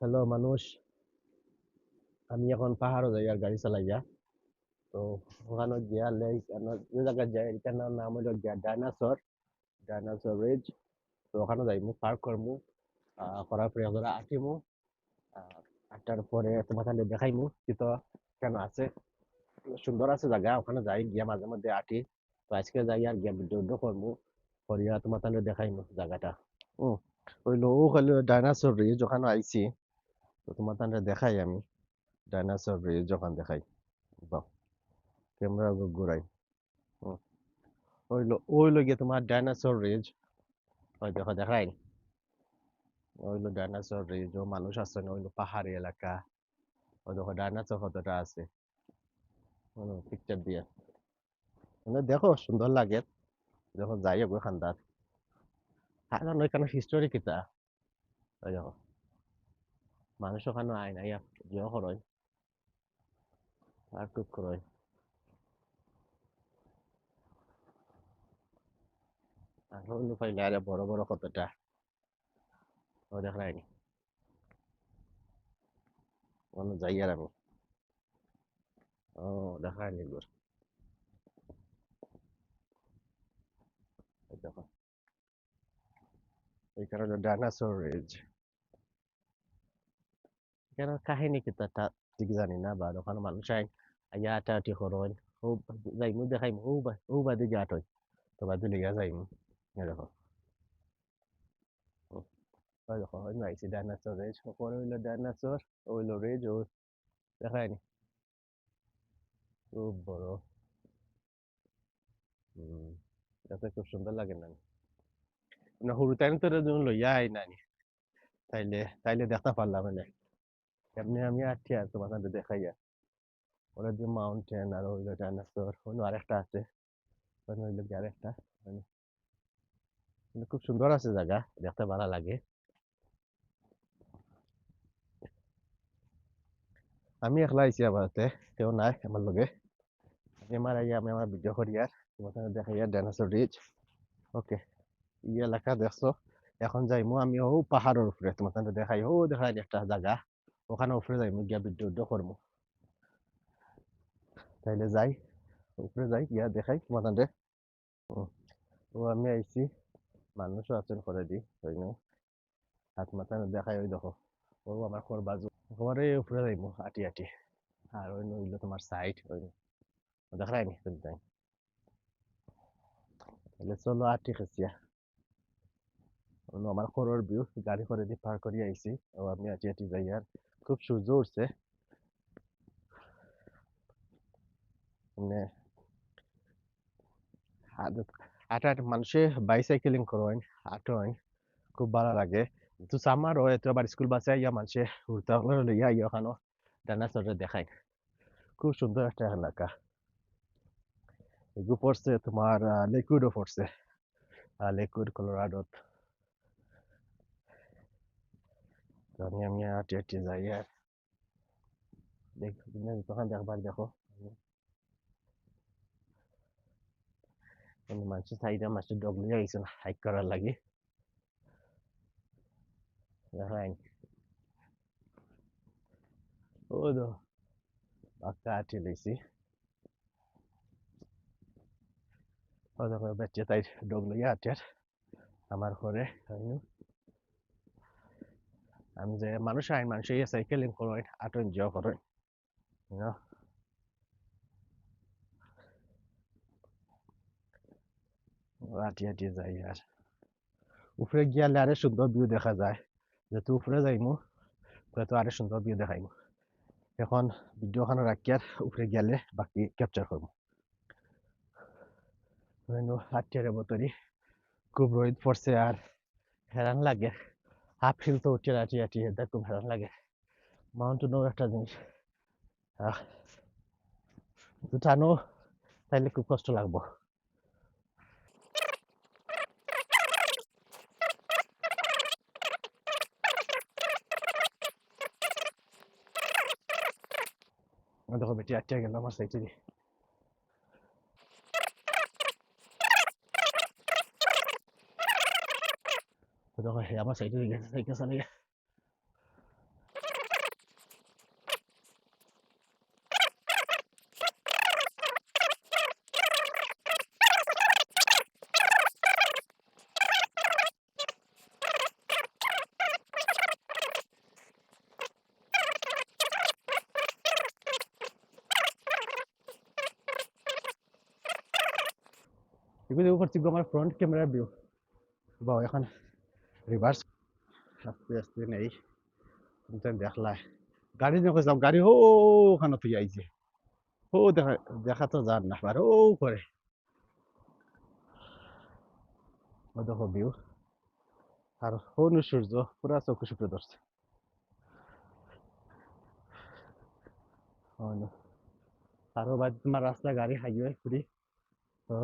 Hello মানুষ। আমি এখন পাহাড়ও যাই আর গাড়ি চালাইয়া। তো ওখানে গিয়া লেই যে জায়গায় যাই এটার নাম হলো গিয়া ডাইনাসর। Dinosaur ridge. তো ওখানে যাইমু পার্ক করমু করার পরে আঁকিমু আহ, আটটার পরে তোমার তাহলে দেখাইমু কিন্তু কেন আছে। সুন্দর আছে জায়গা ওখানে যাই গিয়া মাঝে মধ্যে আঁটি। তো আজকে যাই আর গিয়া ভিডিও করমু করিয়া তোমার তাহলে দেখাইমু জায়গাটা। হুম ওইলো ও হলো ডাইনাসর রিজ ওখানে আইছি। তো তোমার দেখাই আমি। ডাইনাসর রিজ যখন দেখাই। বাহ! ক্যামেরা ঘুরাই। ওইলো ওইলো গিয়ে তোমার ডাইনাসর রিজ ওই দেখো, দেখাই। ওইলো ডাইনাসর রিজ ও মানুষ আছে না, ওইলো পাহাড়ি এলাকা। ওই দেখো ডাইনাসর কতটা আছে। পিকচার দিয়ে। মানে দেখো, সুন্দর লাগে। যখন যাই ওই খান্দার আর ওইখানে হিস্টোরি কিতা? ওই দেখো। মানুষ ওখানে আয় না ইয়া ইয়ে করয় আর টুক করয় আর হইল পাইলে আরে বড় বড় কতটা? ও অন্য যাই আর আমি। ও দেখাই নি গোর দেখো। এই কারণে ডাইনাসর রেজ কেন কাহিনী কিতা তা ঠিক জানি না বা ওখানে মানুষ আইন আইয়া আটা আটি করন ও যাইমু দেখাইমু ও বা ও বাদে গিয়া আটই তো বাদে লিগা যাইমু এই দেখো নাইছি ডাইনাসর রেজ ওপরে হইল ডাইনাসর হইল রেজ ও দেখায়নি খুব বড় হুম এটা খুব সুন্দর লাগে না না সৰু টাইম তো যখন লইয়া আই নানি তাইলে তাইলে দেখতে পারলাম না এমনি আমি আছি আর তোমার সাথে দেখাইয়া। ওরা যে মাউন্টেন আর হইল ডাইনাসর অন্য আরেকটা আছে। ওখানে আরেকটা খুব সুন্দর আছে জায়গা, দেখতে ভালো লাগে। আমি একলা আইছি আবারতে কেউ নাই আমার লগে। আমি আমার আইয়া, আমি আমার ভিডিও করি আর তোমার সাথে দেখাইয়া ডাইনাসর রিচ ওকে ই এলাকা দেখছ, এখন যাইমু আমি ও পাহাড়ের উপরে তোমার সাথে দেখাই। ও দেখাই একটা জায়গা। ওখানে উপরে যাইমু গিয়া ভিডিও ভিডিও তাইলে যাই, উপরে যাই, গিয়া দেখাই সাথে ও আমি আইছি, মানুষও আছেন করে দি হইনো হাত মাথা দেখাই ওই দেখো। ও আমার খর বাজু। ঘরে উপরে যাইমু, আটি আটি। আর ওই হইল তোমার সাইড ওই দেখাই নি তুমি তাই। তাহলে চলো আটি অন্য আমার খরর ভিউ গাড়ি করে দিয়ে পার করে আইছি। ও আমি আটি আটি যাই, আর খুব সূর্য উঠছে মানে আটা আটা মানুষে বাইসাইকেলিং করেন আটোন খুব ভালো লাগে। তো সামার হয়, তো আবার স্কুল বাসে ইয়া মানুষে ঘুরতে লইয়া ইয়া ওখানে ডাইনাসরে দেখায়। খুব সুন্দর একটা এলাকা। এগুলো পড়ছে তোমার লেকুইডও পড়ছে। লেকুইড কলোরাডোত তো আমি আমি আটি আটি যাই আর দেখ তখন দেখবার দেখো মানে মানুষের সাইডে মানুষের ডগ নিয়ে গেছেন হাইক করার লাগে দেখাই ও তো বাক্কা আটি দেখো বাচ্চা তাই ডগ লইয়া আটের আমার ঘরে আমি যে মানুষ আইন মানুষ, এই সাইকেলিং করেন আটো এনজয় করেন আটি আটি যাই আর। উপরে গিয়ালে আরে সুন্দর ভিউ দেখা যায়। যেহেতু উপরে যাইমু, তো আরে সুন্দর ভিউ দেখাইমু। এখন ভিডিওখান রাখি আর উপরে গেলে বাকি ক্যাপচার করব। আটিয়ারে বতরি খুব রোদ পড়ছে আর হেরান লাগে। হাফ হিল তো উঠে আটি আটি এটা খুব হেরান লাগে। মাউন্টেনও একটা জিনিস। টানো তাইলে খুব কষ্ট লাগবো। দেখো বেটি আটটা গেল আমার সাইডে দিয়ে ya apa saya itu ingat saya ke sana ya Ini gue, mal front camera view. Wow, ya kan. Reverse আস্তে আস্তে নেই তুমি দেখলা গাড়ি যাও গাড়ি ও ওখানে তুই আইছে ও দেখা দেখা তো যান না আর ও করে ও দেখো ভিউ আর হনু সূর্য পুরা চোখে সুপে ধরছে আরও বাদ তোমার রাস্তা গাড়ি হাইওয়ে পুরি তো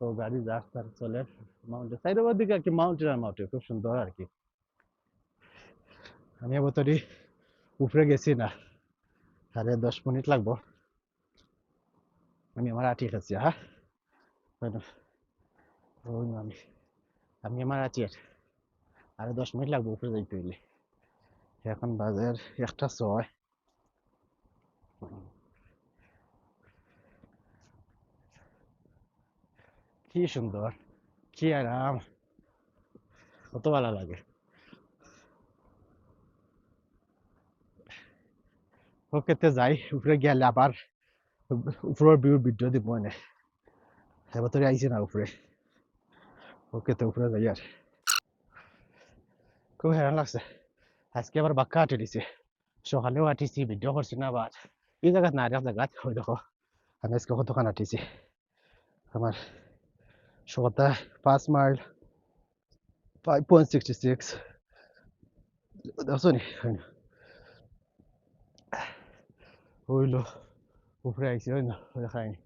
তো গাড়ি যার তার চলে মাউন্টেন সাইডের দিকে আর কি মাউন্টেন আর মাউন্টেন খুব সুন্দর আর কি। আমি এবতরি উপরে গেছি না আরে দশ মিনিট লাগবো। আমি আমার আটি খাচ্ছি হ্যাঁ? আমি আমি আমার আর আরে দশ মিনিট লাগবো উপরে যাইতে হইলে। এখন বাজার একটা ছয়। কি সুন্দর, কি আরাম। কত ভালো লাগে। ওকেতে যাই, উপরে গেলে আবার উপরের ভিউ ভিডিও দিব এনে। এবার তোর আইছে না উপরে। ওকেতে উপরে যাই আর। খুব হেরান লাগছে। আজকে আবার বাক্কা হাঁটে দিছে। সকালেও হাঁটিছি ভিডিও করছি না আবার। এই জায়গাত না আরেক জায়গাত। ওই দেখো, আমি আজকে কতক্ষণ হাঁটিছি আমার সকালটা পাঁচ mile five point sixty six দেখছো নি হইলো উপরে আইসি হয় না দেখায়নি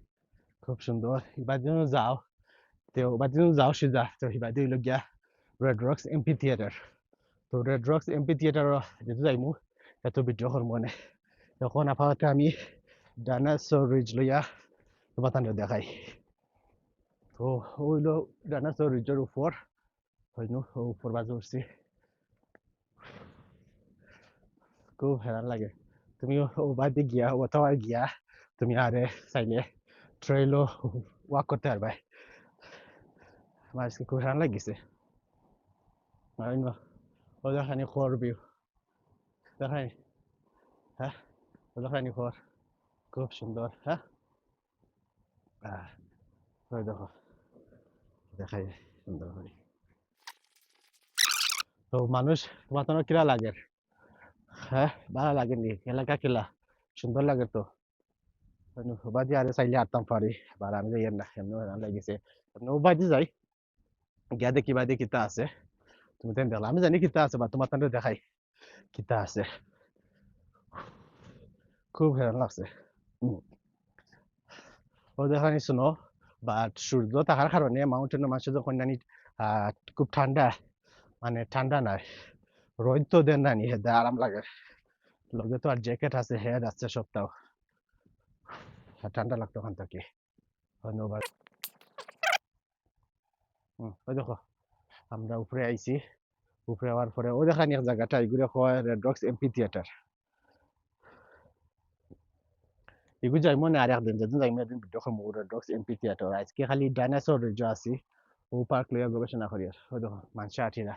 খুব সুন্দর এবার যেন যাও তো এবার যেন যাও সিধা তো এবার দিয়ে হইলো গিয়া রেড রক্স এমপি থিয়েটার তো রেড রক্স এমপি থিয়েটার যেহেতু যাইমু এত ভিডিও করবো মনে তখন আপাতত আমি ডাইনাসর রিজ লইয়া তোমার দেখাই তো হইল ডাইনাসর রিজের উপর, হইনু উপর বাজে উঠছি। খুব হেরান লাগে। তুমি ও বাদে গিয়া ওটাও গিয়া, তুমি আরে চাইলে ট্রেইলও ওয়াক করতে পারবে। আমার আজকে খুব হেরান লাগিছে। ও দেখানি খোর ভিউ দেখানি হ্যাঁ ও দেখানি খোর, খুব সুন্দর হ্যাঁ? ওই দেখো দেখাই সুন্দর করে। তো মানুষ তোমার তো কিরা লাগে? হ্যাঁ ভালো লাগে নি এলাকা কিলা? সুন্দর লাগে তো। বাদি আরে চাইলে আটতাম পারি, এবার আমি যাই না এমনি লাগিছে, এমনি বাদি যাই। গিয়া দেখি বাদি কিতা আছে। তুমি তেন দেখলা আমি জানি কিতা আছে, বা তোমার তান্ডে দেখাই কিতা আছে। খুব হেরান লাগছে। ও দেখানি শুনো। বাট সূর্য থাকার কারণে মাউন্টেনের মানুষ যখন জানি খুব ঠান্ডা মানে ঠান্ডা নাই রোদ তো দেন নানি হেদে আরাম লাগে। লগে তো আর জ্যাকেট আছে হেড আছে সবটাও ঠান্ডা লাগতো ওখান থেকে ধন্যবাদ। হুম ওই দেখো, আমরা উপরে আইছি। উপরে আওয়ার পরে ও দেখানি এক জায়গাটা এগুলো হয় রেড রক্স এমপি থিয়েটার এগুলো যাই মনে আর একদিন যেদিন যাই ভিডিও করব রেড রক্স এমপি থিয়েটার আজকে খালি ডাইনাসর রেজ আছি ও পার্ক লইয়া গবেষণা করি আর ওই দেখো মানুষ আঠিরা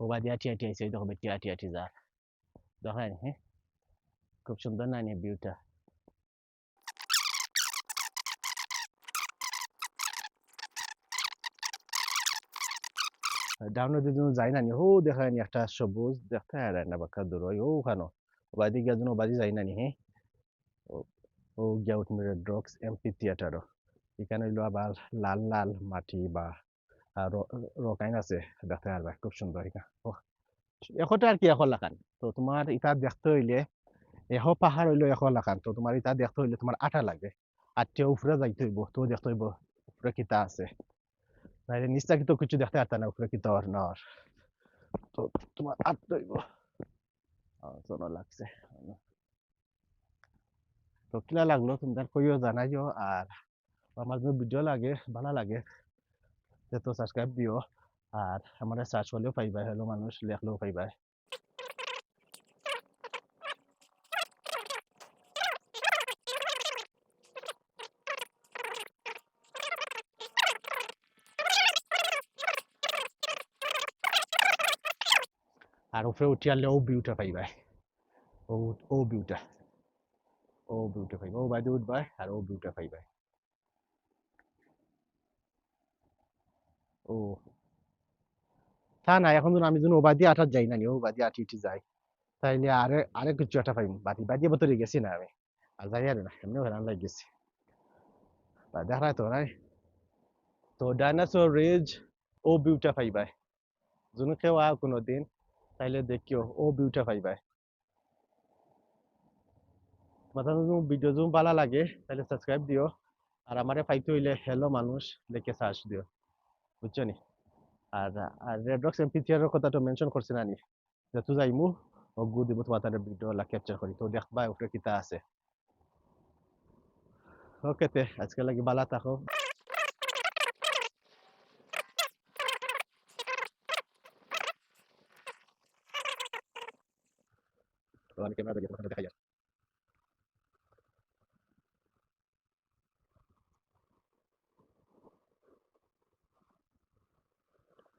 ও বাদি আঠি আঠি আইছে দেখো বেটি আঠি আঠি যা দেখেন হ্যাঁ খুব সুন্দর না নিয়ে ভিউটা ডাউনে যদি যাই না নি হো দেখা নি একটা সবুজ দেখতে আর না বাক্কা দূর ওই ওখানো বাদি গিয়া যেন বাদি যাই না নি হ্যাঁ ও গিয়া উঠবে ড্রক্স এমপি থিয়েটারও এখানে হইল আবার লাল লাল মাটি বা রকাইন আছে। দেখতে পারবা, খুব সুন্দর এখানে এশটা আর কি এশ লাখান তো তোমার ইটা দেখতে হইলে এশ পাহাড় হইল এশ লাখান তো তোমার ইটা দেখতে হইলে তোমার আটা লাগে। আটটিয়া উপরে যাইতে হইব, তো দেখতে হইব উপরে কিতা আছে। নাইলে নিচটা কিন্তু কিছু দেখতে পারতা না, উপরে কিতা আর না তো তোমার আটতে হইব। লাগছে। তো কিলা লাগল তুমি তার কইও জানাইও আর আমার যদি ভিডিও লাগে ভালো লাগে তো সাবস্ক্রাইব দিও আর আমার সার্চ করলেও পাইবা হলো মানুষ লেখলেও পাইবা আর উপরে উঠি আনলে ও ভিউটা পাইবা ও ও ভিউটা ও ভিউটা পাইবা ও বাইদে উঠবা আর ও ভিউটা পাইবা ও তা না, এখন আমি যখন ওবাদি আঠার যাই না নি ওবাদি আটি ইটি যাই। তাইলে আরে আরে কিছু একটা পাইম। বাদি বাদি বতরে গেছি না আমি। আর যাই আর না, এমনি হেরান লাগ গেছি। দেখা তো নাই। তো ডাইনোসর রেজ ও বিউটা পাইবাই যোন কেউ আ কোনো দিন, তাইলে দেখিও ও বিউটা পাইবাই মাথা যদি ভিডিও যদি ভালো লাগে তাহলে সাবস্ক্রাইব দিও আর আমারে পাইতে হইলে হ্যালো মানুষ লিখে সার্চ দিও বুঝছ নি? আর আর রেড রক্স এমপিটিআর কথা তো মেনশন করছি না নি? যেহেতু যাইমু, অগ্গু দিব তোমার ভিডিও লা ক্যাপচার করি তো দেখবা উপরে কিতা আছে। ওকে তে, আজকে লাগি বালা থাকো তো ক্যামেরা দেখে দেখাই